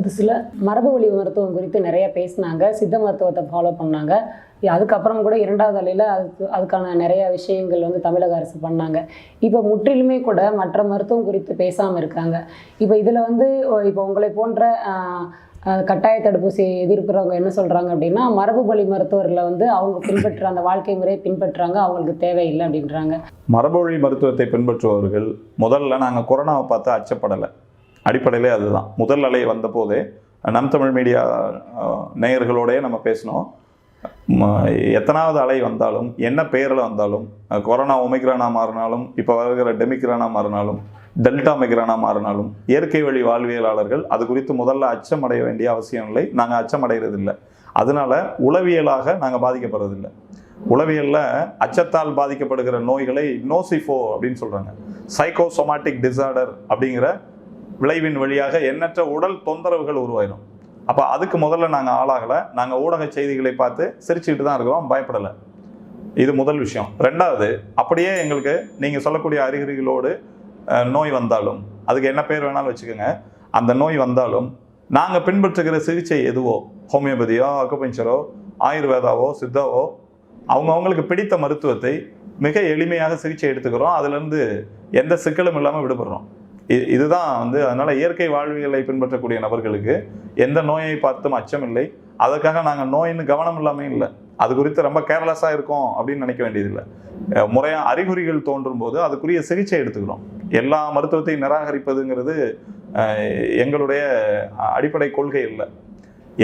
புதுசில் மரபு வழி மருத்துவம் குறித்து நிறைய பேசினாங்க சித்த மருத்துவத்தை ஃபாலோ பண்ணாங்க. அதுக்கப்புறம் கூட இரண்டாவது அலையில் அதுக்கு அதுக்கான நிறைய விஷயங்கள் வந்து தமிழக அரசு பண்ணாங்க. இப்போ முற்றிலுமே கூட மற்ற மருத்துவம் குறித்து பேசாமல் இருக்காங்க. இப்போ இதில் வந்து இப்போ உங்களை போன்ற கட்டாய தடுப்பூசி எதிர்க்கிறவங்க என்ன சொல்கிறாங்க அப்படின்னா மரபு வழி மருத்துவர்களை வந்து அவங்க பின்பற்ற அந்த வாழ்க்கை முறையை பின்பற்றுறாங்க அவங்களுக்கு தேவையில்லை அப்படின்றாங்க. மரபுவழி மருத்துவத்தை பின்பற்றுபவர்கள் முதல்ல நாங்கள் கொரோனாவை பார்த்து அச்சப்படலை. அடிப்படையிலே அதுதான். முதல் அலை வந்தபோதே நம் தமிழ் மீடியா நேயர்களோடையே நம்ம பேசினோம். எத்தனாவது அலை வந்தாலும் என்ன பெயரில் வந்தாலும் கொரோனா ஒமிக்ரானா மாறினாலும் இப்போ வருகிற டெமிக்ரானா மாறினாலும் டெல்டா மெக்ரானா மாறினாலும் இயற்கை வழி வாழ்வியலாளர்கள் அது குறித்து முதல்ல அச்சம் அடைய வேண்டிய அவசியம் இல்லை. நாங்கள் அச்சம் அடைகிறதில்லை அதனால உளவியலாக நாங்கள் பாதிக்கப்படுறதில்லை. உளவியலில் அச்சத்தால் பாதிக்கப்படுகிற நோய்களை நோசிஃபோ அப்படின்னு சொல்கிறாங்க சைக்கோசோமாட்டிக் டிசார்டர் அப்படிங்கிற விளைவின் வழியாக எண்ணற்ற உடல் தொந்தரவுகள் உருவாயிடும் அப்போ அதுக்கு முதல்ல நாங்கள் ஆளாகலை. நாங்கள் ஊடக செய்திகளை பார்த்து சிரிச்சுக்கிட்டு தான் இருக்கிறோம். பயப்படலை. இது முதல் விஷயம். ரெண்டாவது அப்படியே எங்களுக்கு நீங்கள் சொல்லக்கூடிய அறிகுறிகளோடு நோய் வந்தாலும் அதுக்கு என்ன பேர் வேணாலும் வச்சுக்கோங்க. அந்த நோய் வந்தாலும் நாங்கள் பின்பற்றுகிற சிகிச்சை எதுவோ ஹோமியோபதியோ அக்குபஞ்சரோ ஆயுர்வேதாவோ சித்தாவோ அவங்கவுங்களுக்கு பிடித்த மருத்துவத்தை மிக எளிமையாக சிகிச்சை எடுத்துக்கிறோம். அதுலேருந்து எந்த சிக்கலும் இல்லாமல் விடுபடுறோம். இதுதான் வந்து அதனால் இயற்கை வாழ்வியலை பின்பற்றக்கூடிய நபர்களுக்கு எந்த நோயை பார்த்தும் அச்சம் இல்லை அதற்காக நாங்கள் நோயின்னு கவனம் இல்லாமல் இல்லை. அது குறித்து ரொம்ப கேர்லெஸ்ஸாக இருக்கும் அப்படின்னு நினைக்க வேண்டியதில்லை. முறையாக அறிகுறிகள் தோன்றும் போது அதுக்குரிய சிகிச்சை எடுத்துக்கிறோம். எல்லா மருத்துவத்தையும் நிராகரிப்பதுங்கிறது எங்களுடைய அடிப்படை கொள்கை இல்லை.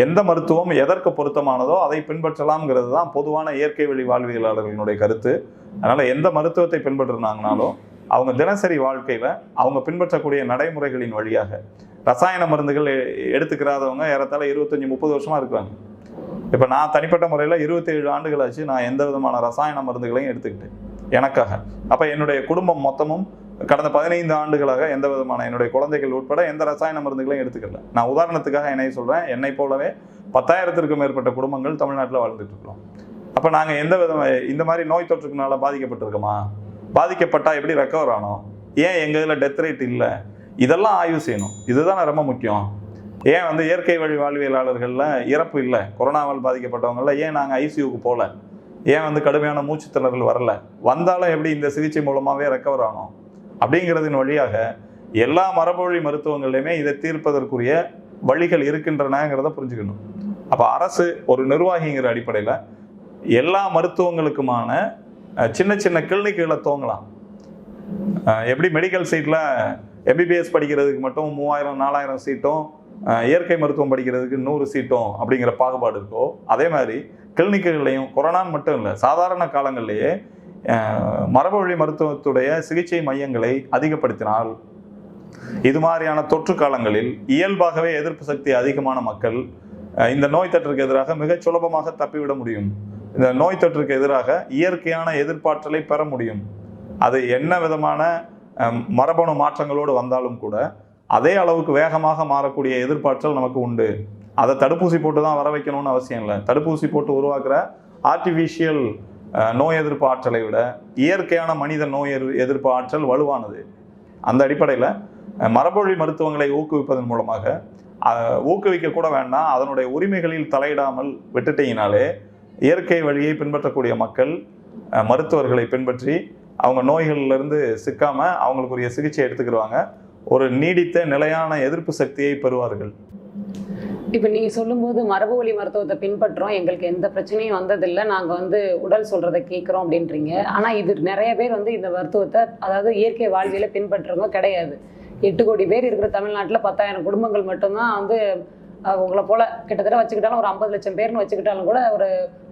எந்த மருத்துவம் எதற்கு பொருத்தமானதோ அதை பின்பற்றலாம்ங்கிறது தான் பொதுவான இயற்கை வழி வாழ்வியலாளர்களுடைய கருத்து. அதனால் எந்த மருத்துவத்தை பின்பற்றுனாங்கனாலும் அவங்க தினசரி வாழ்க்கையில் அவங்க பின்பற்றக்கூடிய நடைமுறைகளின் வழியாக. ரசாயன மருந்துகள் எ- எடுத்துக்கிறாதவங்க ஏறத்தாழ இருபத்தஞ்சி முப்பது வருஷமாக இருக்காங்க. இப்போ நான் தனிப்பட்ட முறையில் இருபத்தேழு ஆண்டுகள் ஆச்சு நான் எந்த விதமான ரசாயன மருந்துகளையும் எடுத்துக்கிட்டேன். எனக்காக. அப்போ என்னுடைய குடும்பம் மொத்தமும் கடந்த பதினைந்து ஆண்டுகளாக எந்த விதமான என்னுடைய குழந்தைகள் உட்பட எந்த ரசாயன மருந்துகளையும் எடுத்துக்கல. நான் உதாரணத்துக்காக என்னை சொல்கிறேன் என்னை போலவே பத்தாயிரத்திற்கும் மேற்பட்ட குடும்பங்கள் தமிழ்நாட்டில் வாழ்ந்துட்டு இருக்கிறோம். அப்போ நாங்கள் எந்த விதமாக இந்த மாதிரி நோய் தொற்றுக்குனால பாதிக்கப்பட்டிருக்கோமா? பாதிக்கப்பட்டால் எப்படி ரெக்கவர் ஆனோம்? ஏன் எங்கள் இதில் டெத் ரேட் இல்லை? இதெல்லாம் ஆய்வு செய்யணும். இதுதான் ரொம்ப முக்கியம். ஏன் வந்து இயற்கை வழி வாழ்வியலாளர்களில் இறப்பு இல்லை? கொரோனாவால் பாதிக்கப்பட்டவங்களில் ஏன் நாங்கள் ஐசியூக்கு போகல ஏன் வந்து கடுமையான மூச்சு திணறல் வரல? வந்தாலும் எப்படி இந்த சிகிச்சை மூலமாகவே ரெக்கவர் ஆனோம்? அப்படிங்கிறதின் வழியாக எல்லா மரபுவழி மருத்துவங்கள்லையுமே இதை தீர்ப்பதற்குரிய வழிகள் இருக்கின்றனங்கிறத புரிஞ்சுக்கணும். அப்போ அரசு ஒரு நிர்வாகிங்கிற அடிப்படையில் எல்லா மருத்துவங்களுக்குமான சின்ன சின்ன கிளினிக்குகளை தோங்கலாம். எப்படி மெடிக்கல் சீட்டில் எம்பிபிஎஸ் படிக்கிறதுக்கு மட்டும் மூவாயிரம் நாலாயிரம் சீட்டும் இயற்கை மருத்துவம் படிக்கிறதுக்கு நூறு சீட்டும் அப்படிங்கிற பாகுபாடு இருக்கோ அதே மாதிரி கிளினிக்குகளையும் கொரோனான்னு மட்டும் இல்லை சாதாரண காலங்கள்லேயே மரபு வழி மருத்துவத்துடைய சிகிச்சை மையங்களை அதிகப்படுத்தினால் இது மாதிரியான தொற்று காலங்களில் இயல்பாகவே எதிர்ப்பு சக்தி அதிகமான மக்கள் இந்த நோய் தொற்றுக்கு எதிராக மிகச் சுலபமாக தப்பிவிட முடியும். இந்த நோய் தொற்றுக்கு எதிராக இயற்கையான எதிர்ப்பாற்றலை பெற முடியும். அது என்ன விதமான மரபணு மாற்றங்களோடு வந்தாலும் கூட அதே அளவுக்கு வேகமாக மாறக்கூடிய எதிர்ப்பாற்றல் நமக்கு உண்டு. அதை தடுப்பூசி போட்டு தான் வர வைக்கணும்னு அவசியம் இல்லை. தடுப்பூசி போட்டு உருவாக்குற ஆர்டிஃபிஷியல் நோய் எதிர்ப்பு ஆற்றலை விட இயற்கையான மனித நோய் எதிர்- எதிர்ப்பு ஆற்றல் வலுவானது. அந்த அடிப்படையில் மரபொழி மருத்துவங்களை ஊக்குவிப்பதன் மூலமாக ஊக்குவிக்க கூட வேண்டாம். அதனுடைய உரிமைகளில் தலையிடாமல் விட்டுட்டீங்கனாலே இயற்கை வழியை பின்பற்றக்கூடிய மக்கள் மருத்துவர்களை பின்பற்றி அவங்க நோய்களிலிருந்து சிக்காமல் அவங்களுக்குரிய சிகிச்சை எடுத்துக்கிடுவாங்க. ஒரு நீடித்த நிலையான எதிர்ப்பு சக்தியை பெறுவார்கள். இப்போ நீங்கள் சொல்லும்போது மரபு வழி மருத்துவத்தை பின்பற்றுறோம் எங்களுக்கு எந்த பிரச்சனையும் வந்ததில்லை. நாங்கள் வந்து உடல் சொல்கிறத கேட்குறோம் அப்படின்றீங்க. ஆனால் இது நிறைய பேர் வந்து இந்த மருத்துவத்தை அதாவது இயற்கை வாழ்வியலை பின்பற்றுறவங்க கிடையாது. எட்டு கோடி பேர் இருக்கிற தமிழ்நாட்டில் பத்தாயிரம் குடும்பங்கள் மட்டும்தான் வந்து உங்களை போல கிட்டத்தட்ட வச்சுக்கிட்டாலும் ஒரு ஐம்பது லட்சம் பேர்னு வச்சுக்கிட்டாலும் கூட ஒரு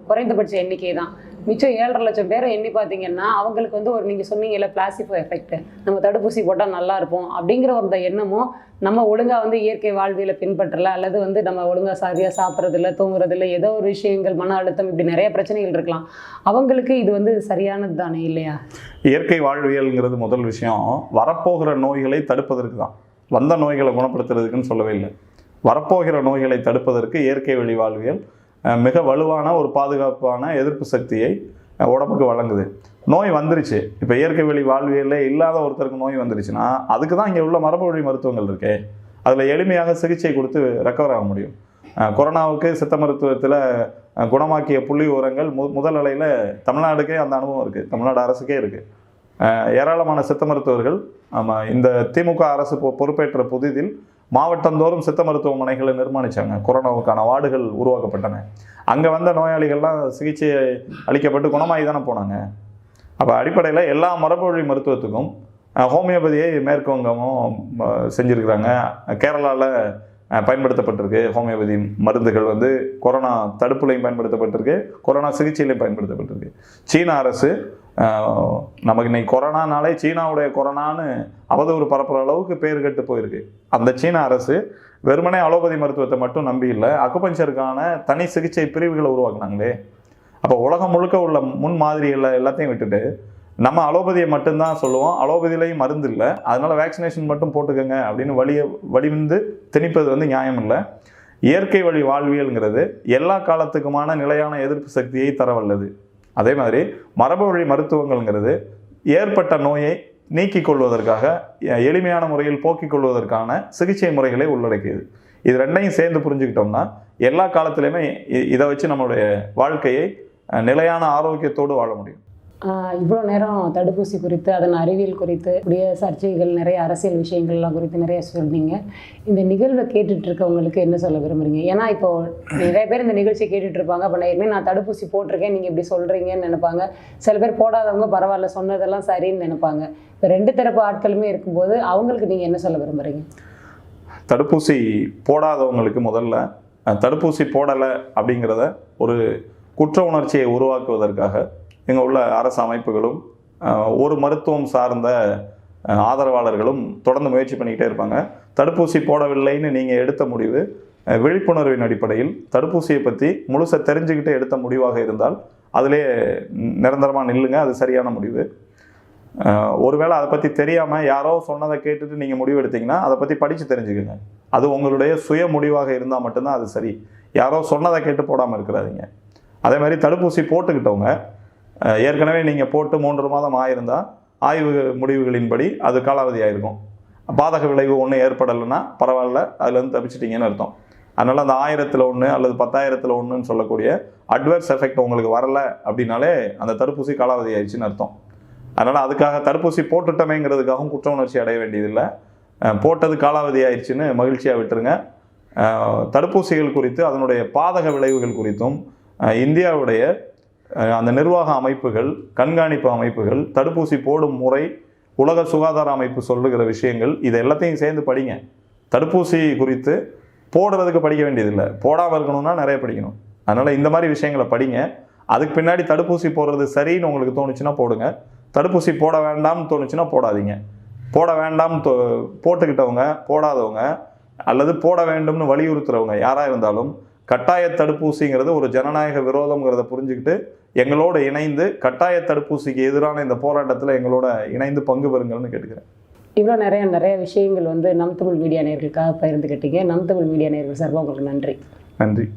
குறைந்தபட்ச எண்ணிக்கை தான். மிச்சம் ஏழரை லட்சம் பேரை எண்ணி பார்த்தீங்கன்னா அவங்களுக்கு வந்து ஒரு நீங்கள் சொன்னீங்கல்ல பிளாசிபோ எஃபெக்ட் நம்ம தடுப்பூசி போட்டால் நல்லா இருப்போம் அப்படிங்கிற ஒரு எண்ணமும் நம்ம ஒழுங்காக வந்து இயற்கை வாழ்வியலை பின்பற்றல அல்லது வந்து நம்ம ஒழுங்காக சரியாக சாப்பிட்றதில்ல தூங்குறதில்ல ஏதோ ஒரு விஷயங்கள் மன அழுத்தம் இப்படி நிறைய பிரச்சனைகள் இருக்கலாம். அவங்களுக்கு இது வந்து சரியானது தானே இல்லையா? இயற்கை வாழ்வியல்ங்கிறது முதல் விஷயம். வரப்போகிற நோய்களை தடுப்பதற்கு தான். வந்த நோய்களை குணப்படுத்துறதுக்குன்னு சொல்லவே இல்லை. வரப்போகிற நோய்களை தடுப்பதற்கு இயற்கை வழி வாழ்வியல் மிக வலுவான ஒரு பாதுகாப்பான எதிர்ப்பு சக்தியை உடம்புக்கு வழங்குது. நோய் வந்துருச்சு. இப்போ இயற்கை வழி வாழ்வியல்ல இல்லாத ஒருத்தருக்கு நோய் வந்துருச்சுன்னா அதுக்கு தான் இங்கே உள்ள மரபு வழி மருத்துவங்கள் இருக்கே. அதில் எளிமையாக சிகிச்சை கொடுத்து ரெக்கவர் ஆக முடியும். கொரோனாவுக்கு சித்த மருத்துவத்தில் குணமாக்கிய புள்ளி உரங்கள் மு முதல் அலையில் தமிழ்நாடுக்கே அந்த அனுபவம் இருக்குது தமிழ்நாடு அரசுக்கே இருக்குது ஏராளமான சித்த மருத்துவர்கள் ஆமாம் இந்த திமுக அரசு பொ- பொறுப்பேற்ற புதிதில் மாவட்டந்தோறும் சித்த மருத்துவமனைகளை நிர்மாணிச்சாங்க. கொரோனாவுக்கான வார்டுகள் உருவாக்கப்பட்டன. அங்கே வந்த நோயாளிகள்லாம் சிகிச்சை அளிக்கப்பட்டு குணமாகி தானே போனாங்க. அப்போ அடிப்படையில் எல்லா மரபுவழி மருத்துவத்துக்கும் ஹோமியோபதியை மேற்குவங்கமும் வங்கமும் செஞ்சிருக்கிறாங்க. கேரளாவில் பயன்படுத்தப்பட்டிருக்கு. ஹோமியோபதி மருந்துகள் வந்து கொரோனா தடுப்புலையும் பயன்படுத்தப்பட்டிருக்கு. கொரோனா சிகிச்சையிலையும் பயன்படுத்தப்பட்டிருக்கு. சீன அரசு நமக்கு இன்னைக்கு கொரோனானாலே சீனாவுடைய கொரோனான்னு அவதூறு பரப்புகிற அளவுக்கு பேர் கெட்டு போயிருக்கு. அந்த சீன அரசு வெறுமனே அலோபதி மருத்துவத்தை மட்டும் நம்பி இல்லை அக்குபஞ்சருக்கான தனி சிகிச்சை பிரிவுகளை உருவாக்குனாங்களே. அப்போ உலகம் முழுக்க உள்ள முன் மாதிரிகளை எல்லாத்தையும் விட்டுட்டு நம்ம அலோபதியை மட்டும்தான் சொல்லுவோம். அலோபதியிலையும் மருந்து இல்லை. அதனால் வேக்சினேஷன் மட்டும் போட்டுக்கோங்க அப்படின்னு வழிய வடிவந்து திணிப்பது வந்து நியாயம் இல்லை. இயற்கை வழி வாழ்வியல்ங்கிறது எல்லா காலத்துக்குமான நிலையான எதிர்ப்பு சக்தியை தரவல்லது. அதே மாதிரி மரபு வழி மருத்துவங்கள்ங்கிறது ஏற்பட்ட நோயை நீக்கிக் கொள்வதற்காக எளிமையான முறையில் போக்கிக் கொள்வதற்கான சிகிச்சை முறைகளை உள்ளடக்கியது. இது ரெண்டையும் சேர்ந்து புரிஞ்சுக்கிட்டோம்னா எல்லா காலத்திலையுமே இதை வச்சு நம்மளுடைய வாழ்க்கையை நிலையான ஆரோக்கியத்தோடு வாழ முடியும். இவ்வளோ நேரம் தடுப்பூசி குறித்து அதன் அறிவியல் குறித்து கூடிய சர்ச்சைகள் நிறைய அரசியல் விஷயங்கள்லாம் குறித்து நிறைய சொன்னீங்க. இந்த நிகழ்வை கேட்டுட்டு இருக்கவங்களுக்கு என்ன சொல்ல விரும்புறீங்க? ஏன்னா இப்போ நிறைய பேர் இந்த நிகழ்ச்சியை கேட்டுட்டு இருப்பாங்க அப்போ நான் ஏற்கனவே நான் தடுப்பூசி போட்டிருக்கேன் நீங்கள் இப்படி சொல்கிறீங்கன்னு நினைப்பாங்க. சில பேர் போடாதவங்க பரவாயில்ல சொன்னதெல்லாம் சரின்னு நினைப்பாங்க. இப்போ ரெண்டு தரப்பு ஆட்களுமே இருக்கும்போது அவங்களுக்கு நீங்கள் என்ன சொல்ல விரும்புறீங்க? தடுப்பூசி போடாதவங்களுக்கு முதல்ல தடுப்பூசி போடலை அப்படிங்கிறத ஒரு குற்ற உணர்ச்சியை உருவாக்குவதற்காக இங்கே உள்ள அரசு அமைப்புகளும் ஒரு மருத்துவம் சார்ந்த ஆதரவாளர்களும் தொடர்ந்து முயற்சி பண்ணிக்கிட்டே இருப்பாங்க. தடுப்பூசி போடவில்லைன்னு நீங்கள் எடுத்த முடிவு விழிப்புணர்வின் அடிப்படையில் தடுப்பூசியை பற்றி முழுசை தெரிஞ்சுக்கிட்டு எடுத்த முடிவாக இருந்தால் அதிலே நிரந்தரமாக நில்லுங்க அது சரியான முடிவு. ஒருவேளை அதை பற்றி தெரியாமல் யாரோ சொன்னதை கேட்டுட்டு நீங்கள் முடிவு எடுத்தீங்கன்னா அதை பற்றி படித்து தெரிஞ்சுக்கோங்க. அது உங்களுடைய சுய முடிவாக இருந்தால் மட்டும்தான் அது சரி. யாரோ சொன்னதை கேட்டு போடாமல் இருக்கிறாதீங்க. அதே மாதிரி தடுப்பூசி போட்டுக்கிட்டவங்க ஏற்கனவே நீங்கள் போட்டு மூன்று மாதம் ஆயிருந்தால் ஆய்வு முடிவுகளின்படி அது காலாவதி ஆயிருக்கும் பாதக விளைவு ஒன்றும் ஏற்படலைன்னா பரவாயில்ல அதுலேருந்து தப்பிச்சிட்டிங்கன்னு அர்த்தம். அதனால் அந்த ஆயிரத்தில் ஒன்று அல்லது பத்தாயிரத்தில் ஒன்றுன்னு சொல்லக்கூடிய அட்வர்ஸ் எஃபெக்ட் உங்களுக்கு வரல அப்படின்னாலே அந்த தடுப்பூசி காலாவதி ஆயிடுச்சுன்னு அர்த்தம். அதனால் அதுக்காக தடுப்பூசி போட்டுட்டோமேங்கிறதுக்காகவும் குற்ற உணர்ச்சி அடைய வேண்டியதில்லை. போட்டது காலாவதி ஆயிடுச்சுன்னு மகிழ்ச்சியாக விட்டுருங்க தடுப்பூசிகள் குறித்து அதனுடைய பாதக விளைவுகள் குறித்தும் இந்தியாவுடைய அந்த நிர்வாக அமைப்புகள் கண்காணிப்பு அமைப்புகள் தடுப்பூசி போடும் முறை உலக சுகாதார அமைப்பு சொல்லுகிற விஷயங்கள் இதை எல்லாத்தையும் சேர்ந்து படிங்க. தடுப்பூசி குறித்து போடுறதுக்கு படிக்க வேண்டியதில்லை. போடாமல் இருக்கணும்னா நிறைய படிக்கணும். அதனால் இந்த மாதிரி விஷயங்களை படிங்க. அதுக்கு பின்னாடி தடுப்பூசி போடுறது சரின்னு உங்களுக்கு தோணுச்சுன்னா போடுங்க. தடுப்பூசி போட வேண்டாம்னு தோணுச்சுன்னா போடாதீங்க. போட வேண்டாம் தோ போட்டுக்கிட்டவங்க போடாதவங்க அல்லது போட வேண்டும்னு வலியுறுத்துறவங்க யாராக இருந்தாலும் கட்டாய தடுப்பூசிங்கிறது ஒரு ஜனநாயக விரோதம்ங்கிறத புரிஞ்சுக்கிட்டு எங்களோட இணைந்து கட்டாய தடுப்பூசிக்கு எதிரான இந்த போராட்டத்தில் எங்களோட இணைந்து பங்கு பெறுங்கள்னு கேட்டுக்கிறேன். இவ்வளோ நிறைய நிறைய விஷயங்கள் வந்து நம் தமிழ் மீடியா நேர்களுக்காக பகிர்ந்துக்கிட்டீங்க. நம் தமிழ் மீடியா நேர்கள் சார்பாக உங்களுக்கு நன்றி. நன்றி.